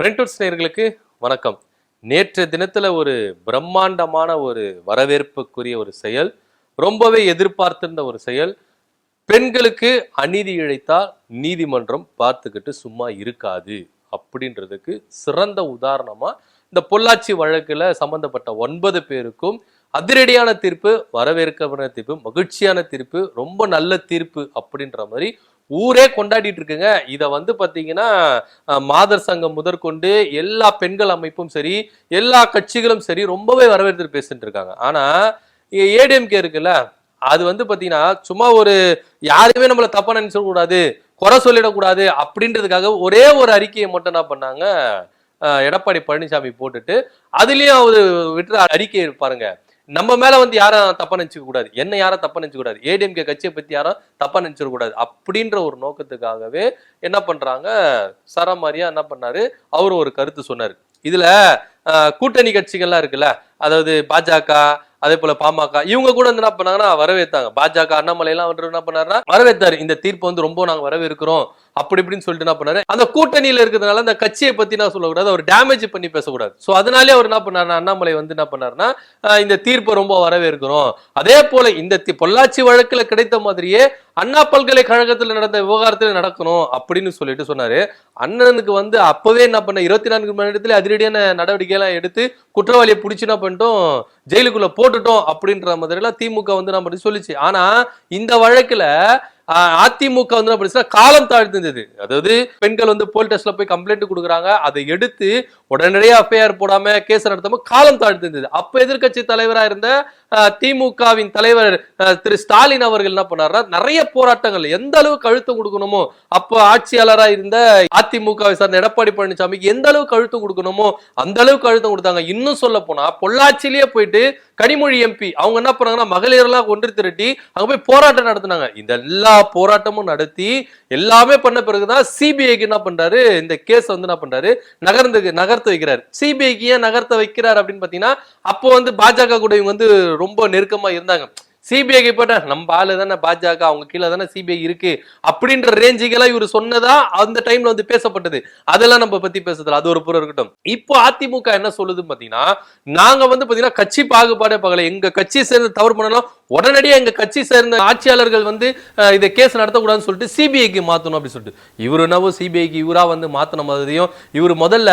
Friends நேர்களுக்கு வணக்கம். நேற்று தினத்துல ஒரு பிரம்மாண்டமான ஒரு வரவேற்புக்குரிய ஒரு செயல் ரொம்பவே எதிர்பார்த்திருந்த ஒரு செயல். பெண்களுக்கு அநீதி இழைத்தால் நீதிமன்றம் பார்த்துக்கிட்டு சும்மா இருக்காது அப்படின்றதுக்கு சிறந்த உதாரணமா இந்த பொள்ளாச்சி வழக்குல சம்பந்தப்பட்ட ஒன்பது பேருக்கும் அதிரடியான தீர்ப்பு வரவேற்கப்பட தீர்ப்பு மகிழ்ச்சியான தீர்ப்பு ரொம்ப நல்ல தீர்ப்பு அப்படின்ற மாதிரி ஊரே கொண்டாடிட்டு இருக்குங்க. இதை வந்து பார்த்தீங்கன்னா மாதர் சங்கம் முதற்கொண்டு எல்லா பெண்கள் அமைப்பும் சரி எல்லா கட்சிகளும் சரி ரொம்பவே வரவேற்று பேசிட்டு இருக்காங்க. ஆனால் ஏடிஎம்கே இருக்குல்ல அது வந்து பார்த்தீங்கன்னா சும்மா ஒரு யாரையுமே நம்மளை தப்பா நினைச்சிடக்கூடாது குறை சொல்லிடக்கூடாது அப்படின்றதுக்காக ஒரே ஒரு அறிக்கையை மட்டும் என்ன பண்ணாங்க எடப்பாடி பழனிசாமி போட்டுட்டு அதுலேயும் அவர் விட்டுற அறிக்கை பாருங்க. நம்ம மேல வந்து யாரும் தப்பா நினைச்சுக்க கூடாது. என்ன யாரும் தப்பா நினைச்சுக்க கூடாது. ஏடிஎம்கே கட்சியை பத்தி யாரும் தப்பா நினைச்சிட கூடாது. அப்படின்ற ஒரு நோக்கத்துக்காகவே என்ன பண்றாங்க? சரமாரியா என்ன பண்ணாரு? அவரு ஒரு கருத்து சொன்னாரு. இதுல கூட்டணி கட்சிகள்லாம் இருக்குல்ல அதாவது பாஜக அதே போல பாமக இவங்க கூட வந்து என்ன பண்ணாங்கன்னா வரவேத்தாங்க. பாஜக அண்ணாமலை எல்லாம் என்ன பண்ணாருன்னா வரவேத்தாரு. இந்த தீர்ப்பு வந்து ரொம்ப நாங்க வரவேற்கிறோம். அப்படி இப்படின்னு சொல்லிட்டு என்ன பண்ணாரு? அந்த கூட்டணியில இருக்கிறதுனால அந்த கட்சியை பத்தி நான் சொல்லக்கூடாது அவர் டேமேஜ் பண்ணி பேசக்கூடாது. ஸோ அதனாலே அவர் என்ன பண்ணாருன்னா அண்ணாமலை வந்து என்ன பண்ணாருன்னா இந்த தீர்ப்பை ரொம்ப வரவேற்கிறோம். அதே போல இந்த தி- பொள்ளாச்சி வழக்குல கிடைத்த மாதிரியே அண்ணா பல்கலைக்கழகத்தில் நடந்த விவகாரத்தில் நடக்கணும் அப்படின்னு சொல்லிட்டு சொன்னாரு. அண்ணனுக்கு வந்து அப்பவே என்ன பண்ண இருபத்தி நான்கு மணி நேரத்துல அதிரடியான நடவடிக்கையெல்லாம் எடுத்து குற்றவாளியை பிடிச்சின்னா என்ன பண்ணிட்டோம் ஜெயிலுக்குள்ள போட்டுட்டோம் அப்படின்ற மாதிரிலாம் திமுக வந்து நம்ம சொல்லிச்சு. ஆனா இந்த வழக்குல அதிமுக வந்து என்ன காலம் தாழ்ந்திருந்தது அதாவது பெண்கள் வந்து போல் டெஸ்ட்ல போய் கம்ப்ளைண்ட் கொடுக்குறாங்க. அதை எடுத்து உடனடியாக எஃப்ஐஆர் போடாம கேஸ் நடத்தாம காலம் தாழ்ந்திருந்தது அப்ப எதிர்க்கட்சி தலைவரா இருந்த திமுகவின் தலைவர் திரு ஸ்டாலின் அவர்கள் என்ன பண்ணார் நிறைய போராட்டங்கள் எந்த அளவுக்கு கழுத்தம் கொடுக்கணுமோ அப்ப ஆட்சியாளராக இருந்த அதிமுகவை சார்ந்த எடப்பாடி பழனிசாமிக்கு எந்த அளவுக்கு அழுத்தம் கொடுக்கணுமோ அந்த அளவுக்கு அழுத்தம் கொடுத்தாங்க. இன்னும் சொல்ல போனா பொள்ளாச்சிலேயே போயிட்டு கனிமொழி எம்பி அவங்க என்ன பண்ணாங்கன்னா மகளிரெல்லாம் ஒன்று திரட்டி அங்க போய் போராட்டம் நடத்தினாங்க. இந்த எல்லா போராட்டமும் நடத்தி எல்லாமே பண்ண பிறகுதான் சிபிஐக்கு என்ன பண்றாரு? இந்த கேஸ் வந்து என்ன பண்றாரு? நகர்ந்து நகர்த்த வைக்கிறாரு. சிபிஐக்கு ஏன் நகர்த்த வைக்கிறார் அப்படின்னு பாத்தீங்கன்னா அப்போ வந்து பாஜக கூட இவங்க வந்து ரொம்ப நெருக்கமா இருந்தாங்க. சிபிஐக்கு போட்ட நம்ம ஆளு தானே பாஜக அவங்க கீழே தானே சிபிஐ இருக்கு அப்படின்ற ரேஞ்சுக்கெல்லாம் இவர் சொன்னதா அந்த டைம்ல வந்து பேசப்பட்டது. அதெல்லாம் நம்ம பத்தி பேசுறதுல அது ஒரு புறம் இருக்கட்டும். இப்போ அதிமுக என்ன சொல்லுதுன்னு பாத்தீங்கன்னா நாங்க வந்து பாத்தீங்கன்னா கட்சி பாகுபாடே பார்க்கல. எங்க கட்சி சேர்ந்து தவறு பண்ணலாம் உடனடியாக எங்கள் கட்சி சேர்ந்த ஆட்சியாளர்கள் வந்து இதை கேஸ் நடத்தக்கூடாதுன்னு சொல்லிட்டு சிபிஐக்கு மாற்றணும் அப்படின்னு சொல்லிட்டு. இவர் என்னவோ சிபிஐக்கு இவராக வந்து மாற்றின மாதிரியும் இவர் முதல்ல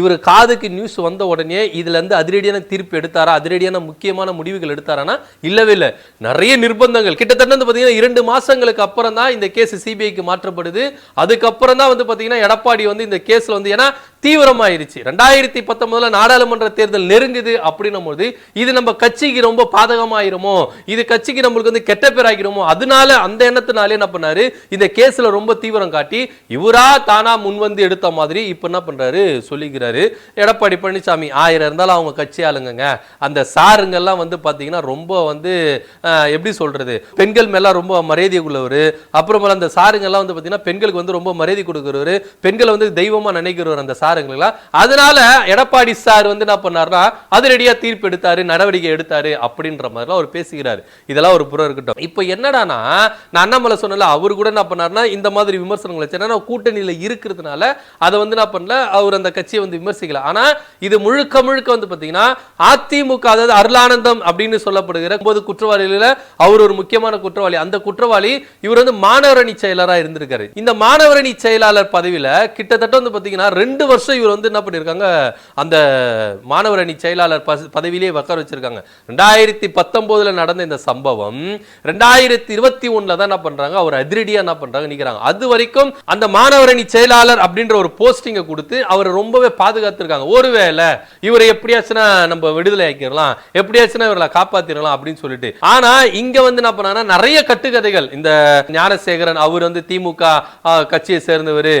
இவர் காதுக்கு நியூஸ் வந்த உடனே இதுலேருந்து அதிரடியான தீர்ப்பு எடுத்தாரா அதிரடியான முக்கியமான முடிவுகள் எடுத்தாரானா இல்லவே இல்லை. நிறைய நிர்பந்தங்கள். கிட்டத்தட்ட வந்து பார்த்தீங்கன்னா இரண்டு மாதங்களுக்கு அப்புறம் தான் இந்த கேஸ் சிபிஐக்கு மாற்றப்படுது. அதுக்கப்புறம் தான் வந்து பார்த்தீங்கன்னா எடப்பாடி வந்து இந்த கேஸில் வந்து ஏன்னா தீவிரமாயிருச்சு. ரெண்டாயிரத்தி பத்தொன்பதுல நாடாளுமன்ற தேர்தல் நெருங்குது அப்படின்னும் போது இது நம்ம கட்சிக்கு ரொம்ப பாதகமாயிருமோ? இது கட்சிக்கு நம்மளுக்கு வந்து கெட்ட பேர் அதனால அந்த எண்ணத்தினாலே என்ன பண்ணாரு? இந்த கேஸ்ல ரொம்ப தீவிரம் காட்டி இவரா தானா முன் வந்து எடுத்த மாதிரி இப்ப என்ன பண்றாரு? சொல்லிக்கிறாரு. எடப்பாடி பழனிசாமி ஆயிரம் இருந்தாலும் அவங்க கட்சி ஆளுங்கங்க. அந்த சாருங்கெல்லாம் வந்து பாத்தீங்கன்னா ரொம்ப வந்து எப்படி சொல்றது? பெண்கள் மேல ரொம்ப மரியாதை உள்ளவர். அப்புறமேல அந்த சாருங்கெல்லாம் வந்து பாத்தீங்கன்னா பெண்களுக்கு வந்து ரொம்ப மரியாதை கொடுக்கிறவர். பெண்களை வந்து தெய்வமா நினைக்கிறவர் அந்த சாருங்களா? அதனால எடப்பாடி சார் வந்து என்ன பண்ணார்னா அதிரடியா தீர்ப்பு எடுத்தாரு நடவடிக்கை எடுத்தாரு அப்படின்ற மாதிரிலாம் அவர் பேசுகிறாரு. இதெல்லாம் ஒரு புறம் இருக்கட்டும். இப்போ என்னடானா நான் அண்ணாமலை சொன்னல அவர் கூட என்ன பண்ணார்னா இந்த மாதிரி விமர்சனங்கள் வச்சு கூட்டணியில் இருக்கிறதுனால அதை வந்து என்ன பண்ணல அவர் அந்த கட்சியை வந்து விமர்சிக்கல. ஆனா இது முழுக்க முழுக்க வந்து பாத்தீங்கன்னா அதிமுக அதாவது அருளானந்தம் அப்படின்னு சொல்லப்படுகிற ஒன்பது குற்றவாளிகள அவர் ஒரு முக்கியமான குற்றவாளி. அந்த குற்றவாளி இவர் வந்து மாணவரணி செயலராக இருந்திருக்காரு. இந்த மாணவரணி செயலாளர் பதவியில கிட்டத்தட்ட வந்து பாத்தீங்கன்னா ரெண்டு வருஷம் இவர் வந்து என்ன பண்ணியிருக்காங்க அந்த மாணவரணி செயலாளர் பதவியிலே உட்கார வச்சிருக்காங்க. ரெண்டாயிரத்தி பத்தொன்பதுல நடந்த இந்த சம்பவம் ரெண்டாயிரத்தி இருபத்தி ஒண்ணுல தான் என்ன பண்றாங்க? அவர் அதிரடியா என்ன பண்றாங்க நிற்கிறாங்க அது வரைக்கும் அந்த மாணவரணி செயலாளர் அப்படின்ற ஒரு போஸ்டிங்கை கொடுத்து அவரை ரொம்பவே பாதுகாத்துருக்காங்க. ஒருவேளை இவரை எப்படியாச்சுன்னா நம்ம விடுதலை ஆக்கிடலாம் எப்படியாச்சுன்னா இவரை காப்பாத்திரலாம் அப்படின்னு சொல்லிட்டு. ஆனா இங்க வந்து என்ன பண்ணாங்கன்னா நிறைய கட்டுக்கதைகள். இந்த ஞானசேகரன் அவர் வந்து திமுக கட்சியை சேர்ந்தவர்.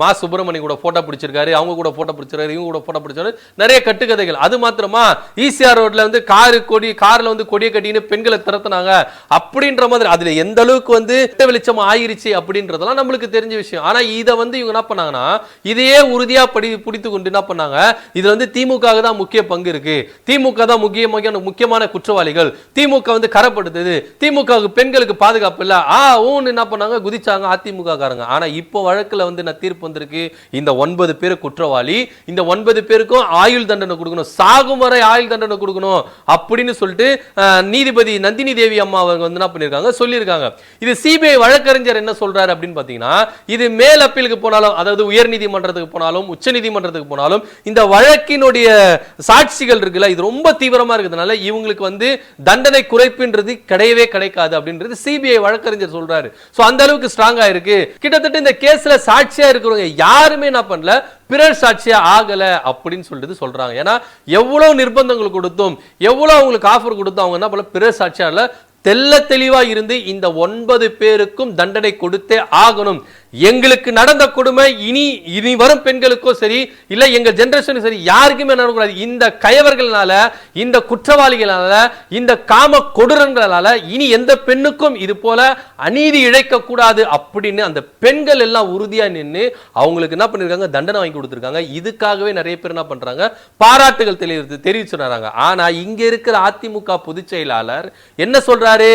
மா சுப்பிரமணியம் கூட போட்டோ பிடிச்சிருக்காரு அவங்க கூட போட்டோ பிடிச்சிருக்காரு இவங்க கூட போட்டோ பிடிச்சாரு நிறைய கட்டுக்கதைகள். அது மாத்திரமா ஈசிஆர் ரோட்ல வந்து காரு கொடி கார்ல வந்து கொடியை கட்டின்னு பெண்களை திறத்துனாங்க. அப்படின்ற மாதிரி அதுல எந்த அளவுக்கு வந்து வெளிச்சம் ஆயிருச்சு அப்படின்றதெல்லாம் நம்மளுக்கு தெரிஞ்ச விஷயம். ஆனா இதை வந்து இவங்க என்ன பண்ணாங்கன்னா இதையே உறுதியா படி பிடித்து கொண்டு என்ன பண்ணாங்க இதுல வந்து திமுக தான் முக்கிய பங்கு இருக்கு. திமுக தான் முக்கிய முக்கியமான குற்றவாளிகள். திமுக வந்து கரப்படுத்துது. திமுக பெண்களுக்கு பாதுகாப்பு இல்லை. ஆ ஊன்னு என்ன பண்ணாங்க குதிச்சாங்க அதிமுக காரங்க ஆனா இப்போ வழக்குல வந்து நான் தீர்ப்பு வந்திருக்கு? இந்த ஒன் ஒன்பது பேர் குற்றவாளி. இந்த ஒன்பது பேருக்கும் ஆயுள் தண்டனை கொடுக்கணும். சாகும் வரை ஆயுள் தண்டனை கொடுக்கணும் அப்படின்னு சொல்லிட்டு நீதிபதி நந்தினி தேவி அம்மா அவங்க வந்து என்ன பண்ணிருக்காங்க சொல்லியிருக்காங்க. இது சிபிஐ வழக்கறிஞர் என்ன சொல்றாரு அப்படின்னு பாத்தீங்கன்னா இது மேல் அப்பீலுக்கு போனாலும் அதாவது உயர் நீதிமன்றத்துக்கு போனாலும் உச்ச நீதிமன்றத்துக்கு போனாலும் இந்த வழக்கினுடைய சாட்சிகள் இருக்குல்ல இது ரொம்ப தீவிரமா இருக்கிறதுனால இவங்களுக்கு வந்து தண்டனை குறைப்புன்றது கிடையவே கிடைக்காது அப்படின்றது சிபிஐ வழக்கறிஞர் சொல்றாரு. சோ அந்த அளவுக்கு ஸ்ட்ராங்காக இருக்கு. கிட்டத்தட்ட இந்த கேஸ்ல சாட்சியா இருக்கிறவங்க யாருமே என்ன பண்ணல பிறர் சாட்சியா ஆகல அப்படின்னு சொல்லிட்டு சொல்றாங்க. ஏன்னா எவ்வளவு நிர்பந்தங்கள் கொடுத்தோம் எவ்வளவு அவங்களுக்கு ஆஃபர் கொடுத்தோம் அவங்க என்ன பண்ணல பிறர் சாட்சியா தெல்ல தெளிவா இருந்து இந்த ஒன்பது பேருக்கும் தண்டனை கொடுத்தே ஆகணும். எங்களுக்கு நடந்த கொடுமை இனி இனி வரும் பெண்களுக்கோ சரி இல்லை எங்கள் ஜென்ரேஷனும் சரி யாருக்குமே நடக்கூடாது இந்த கயவர்களால இந்த குற்றவாளிகளால இந்த காம கொடூரங்களால இனி எந்த பெண்ணுக்கும் இது போல அநீதி இழைக்க கூடாது அப்படின்னு அந்த பெண்கள் எல்லாம் உறுதியாக நின்று அவங்களுக்கு என்ன பண்ணிருக்காங்க? தண்டனை வாங்கி கொடுத்துருக்காங்க. இதுக்காகவே நிறைய பேர் என்ன பண்றாங்க? பாராட்டுகள் தெளிவு தெரிவிச்சுறாங்க. ஆனா இங்க இருக்கிற அதிமுக பொதுச் செயலாளர் என்ன சொல்றாரு?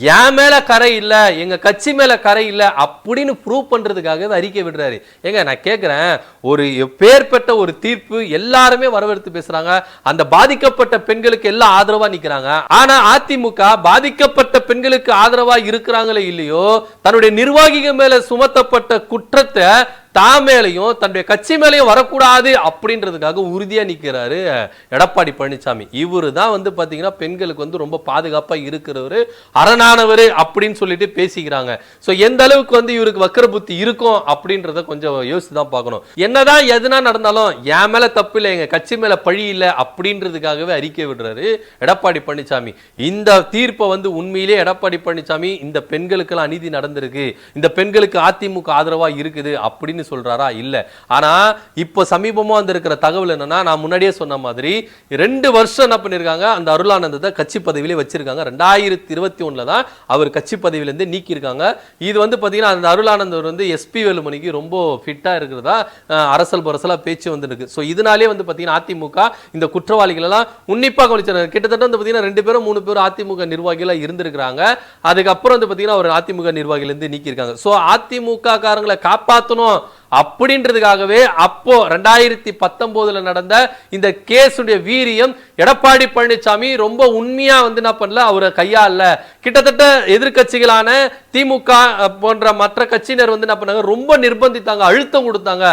என் மேல கரை இல்ல எங்க கட்சி மேல கரை இல்ல அப்படின்னு ப்ரூவ் பண்றதுக்காக அறிக்கை விடுறாரு. ஏங்க நான் கேக்குறேன் ஒரு பேர் பெற்ற ஒரு தீர்ப்பு எல்லாருமே வரவேற்று பேசுறாங்க. அந்த பாதிக்கப்பட்ட பெண்களுக்கு எல்லாம் ஆதரவா நிக்கிறாங்க. ஆனா அதிமுக பாதிக்கப்பட்ட பெண்களுக்கு ஆதரவா இருக்கிறாங்களே இல்லையோ தன்னுடைய நிர்வாகிகள் மேல சுமத்தப்பட்ட குற்றத்தை தான் மேலையும் தன்னுடைய கட்சி மேலையும் வரக்கூடாது அப்படின்றதுக்காக உறுதியா நிக்கிறாரு எடப்பாடி பழனிசாமி. இவரு தான் வந்து பாத்தீங்கன்னா பெண்களுக்கு வந்து ரொம்ப பாதுகாப்பா இருக்கிறவரு அரணானவர் அப்படின்னு சொல்லிட்டு பேசிக்கிறாங்க. ஸோ எந்த அளவுக்கு வந்து இவருக்கு வக்கர புத்தி இருக்கும் அப்படின்றத கொஞ்சம் யோசித்து தான் பார்க்கணும். என்னதான் எதுனா நடந்தாலும் என் மேல தப்பு இல்லை எங்க கட்சி மேல பழி இல்லை அப்படின்றதுக்காகவே அறிக்கை விடுறாரு எடப்பாடி பழனிசாமி. இந்த தீர்ப்பை வந்து உண்மையிலே எடப்பாடி பழனிசாமி இந்த பெண்களுக்கெல்லாம் அநீதி நடந்திருக்கு இந்த பெண்களுக்கு அதிமுக ஆதரவாக இருக்குது அப்படின்னு சொல்கிறாரா இல்லை. ஆனால் இப்போ சமீபமாக வந்திருக்கிற தகவல் என்னன்னா நான் முன்னாடியே சொன்ன மாதிரி ரெண்டு வருஷம் என்ன பண்ணிருக்காங்க அந்த அருளானந்தத்தை கட்சி பதவியிலே வச்சிருக்காங்க. ரெண்டாயிரத்தி இருபத்தி ஒன்றில் தான் அவர் கட்சி பதவியிலேருந்து நீக்கியிருக்காங்க. இது வந்து பார்த்தீங்கன்னா அந்த அருளானந்தர் வந்து எஸ்பி வேலுமணிக்கு ரொம்ப ஃபிட்டாக இருக்கிறதா அரசல் பரசலாக பேச்சு வந்துருக்கு. ஸோ இதனாலே வந்து பார்த்தீங்கன்னா அதிமுக இந்த குற்றவாளிகளெல்லாம் உன்னிப்பாக கவனிச்சாங்க கிட்டத்தட்ட வந்து பார்த்தீங்கன்னா ரெண்டு பேரும் மூணு பேரும் அதிமுக நிர்வாகிகளாக இருந்திருக்கிறாங்க. அதுக்கப்புறம் வந்து பார்த்தீங்கன்னா ஒரு அதிமுக நிர்வாகிலேருந்து நீக்கியிருக்காங்க. ஸோ அதிமுக காரங்களை காப்பாற்றணும் அப்படின்றதுக்காகவே அப்போ ரெண்டாயிரத்தி பத்தொன்பதுல நடந்த இந்த கேஸுடைய வீரியம் எடப்பாடி பழனிசாமி ரொம்ப உண்மையா வந்து என்ன பண்ணல அவரை கையாளல. கிட்டத்தட்ட எதிர்க்கட்சிகளான திமுக போன்ற மற்ற கட்சியினர் வந்து என்ன பண்ணாங்க ரொம்ப நிர்பந்தித்தாங்க அழுத்தம் கொடுத்தாங்க.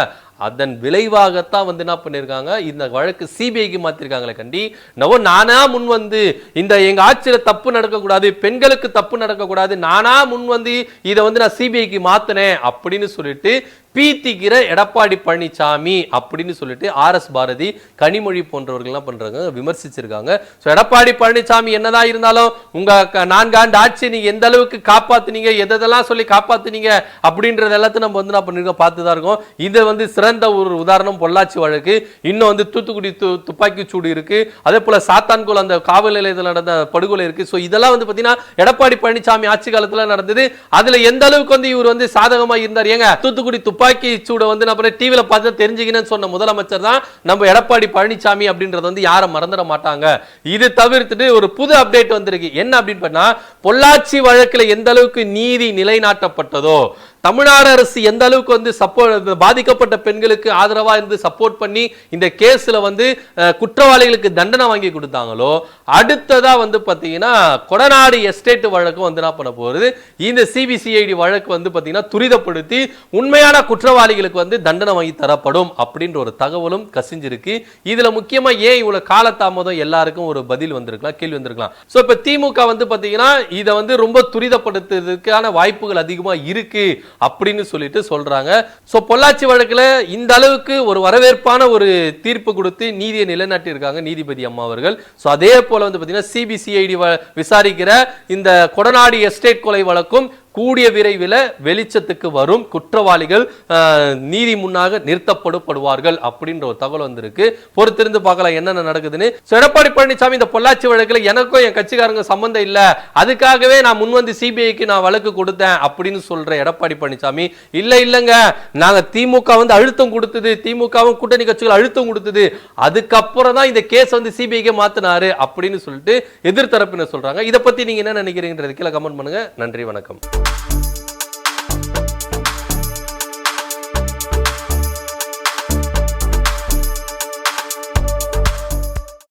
அதன் விளைவாகத்தான் வந்து என்ன பண்ணிருக்காங்க? இந்த வழக்கு சிபிஐக்கு மாத்திருக்காங்களே கண்டி. நவோ நானா முன் வந்து இந்த எங்க ஆட்சியில தப்பு நடக்கக்கூடாது பெண்களுக்கு தப்பு நடக்கக்கூடாது நானா முன் வந்து இதை வந்து நான் சிபிஐக்கு மாற்றினேன் அப்படின்னு சொல்லிட்டு பீத்திக்கிற எடப்பாடி பழனிசாமி அப்படின்னு சொல்லிட்டு ஆர் எஸ் பாரதி கனிமொழி போன்றவர்கள்லாம் பண்ணுறாங்க பண்றாங்க விமர்சிச்சிருக்காங்க. ஸோ எடப்பாடி பழனிசாமி என்னதான் இருந்தாலும் உங்க நான்காண்டு ஆட்சி நீங்க எந்த அளவுக்கு காப்பாத்துனீங்க எதெல்லாம் சொல்லி காப்பாத்துனீங்க அப்படின்றது எல்லாத்தையும் நம்ம வந்து என்ன பண்ணிருக்கோம் பார்த்து தான் இருக்கோம். இது வந்து சிறந்த ஒரு உதாரணம் பொள்ளாச்சி வழக்கு. இன்னும் வந்து தூத்துக்குடி து துப்பாக்கி சூடு இருக்கு. அதே போல சாத்தான்கோல் அந்த காவல் நிலையத்தில் நடந்த படுகொலை இருக்கு. ஸோ இதெல்லாம் வந்து பார்த்தீங்கன்னா எடப்பாடி பழனிசாமி ஆட்சி காலத்தில் நடந்தது. அதுல எந்த அளவுக்கு வந்து இவர் வந்து சாதகமாக இருந்தார்? ஏங்க தூத்துக்குடி துப்பாக்கி துப்பாக்கி சூட வந்து நம்ம டிவியில் பார்த்து தெரிஞ்சுக்கினேன்னு சொன்ன முதலமைச்சர் தான் நம்ம எடப்பாடி பழனிசாமி அப்படின்றது வந்து யாரும் மறந்துட மாட்டாங்க. இது தவிர்த்துட்டு ஒரு புது அப்டேட் வந்திருக்கு. என்ன அப்படின்னு பண்ணா பொள்ளாச்சி வழக்குல எந்த அளவுக்கு நீதி நிலைநாட்டப்பட்டதோ தமிழ்நாடு அரசு எந்த அளவுக்கு வந்து சப்போர்ட் பாதிக்கப்பட்ட பெண்களுக்கு ஆதரவா இருந்து சப்போர்ட் பண்ணி இந்த கேஸ்ல வந்து குற்றவாளிகளுக்கு தண்டனை வாங்கி கொடுத்தாங்களோ அடுத்ததா வந்து பாத்தீங்கன்னா கொடநாடு எஸ்டேட் வழக்கு வந்து என்ன பண்ண போகிறது இந்த சிபிசிஐடி வழக்கு வந்து பாத்தீங்கன்னா துரிதப்படுத்தி உண்மையான குற்றவாளிகளுக்கு வந்து தண்டனை வாங்கி தரப்படும் அப்படின்ற ஒரு தகவலும் கசிஞ்சிருக்கு. இதுல முக்கியமா ஏன் இவ்வளவு காலதாமதம்? எல்லாருக்கும் ஒரு பதில் வந்திருக்கலாம் கேள்வி வந்திருக்கலாம். ஸோ இப்போ திமுக வந்து பாத்தீங்கன்னா இதை வந்து ரொம்ப துரிதப்படுத்துறதுக்கான வாய்ப்புகள் அதிகமா இருக்கு அப்படின்னு சொல்லிட்டு சொல்றாங்க. ஸோ பொள்ளாச்சி வழக்கில் இந்த அளவுக்கு ஒரு வரவேற்பான ஒரு தீர்ப்பு கொடுத்து நீதியை நிலைநாட்டி இருக்காங்க நீதிபதி அம்மா அவர்கள். சோ அதே போல வந்து பாத்தீங்கன்னா சிபிசிஐடி விசாரிக்கிற இந்த கொடநாடு எஸ்டேட் கொலை வழக்கும் கூடிய விரைவில் வெளிச்சத்துக்கு வரும் குற்றவாளிகள் நீதி முன்னாக நிறுத்தப்படப்படுவார்கள் அப்படின்ற ஒரு தகவல் வந்திருக்கு. பொறுத்திருந்து பார்க்கலாம் என்னென்ன நடக்குதுன்னு. எடப்பாடி பழனிசாமி இந்த பொள்ளாச்சி வழக்கில் எனக்கும் என் கட்சிக்காரங்க சம்மந்தம் இல்லை. அதுக்காகவே நான் முன்வந்து சிபிஐக்கு நான் வழக்கு கொடுத்தேன் அப்படின்னு சொல்ற எடப்பாடி பழனிசாமி இல்லை இல்லைங்க. நாங்கள் திமுக வந்து அழுத்தம் கொடுத்தது. திமுகவும் கூட்டணி கட்சிகள் அழுத்தம் கொடுத்தது. அதுக்கப்புறம் தான் இந்த கேஸ் வந்து சிபிஐக்கு மாத்தினாரு அப்படின்னு சொல்லிட்டு எதிர்த்தரப்பினர் சொல்றாங்க. இதை பத்தி நீங்க என்ன நினைக்கிறீங்கிறது கீழே கமெண்ட் பண்ணுங்க. நன்றி வணக்கம். Thank you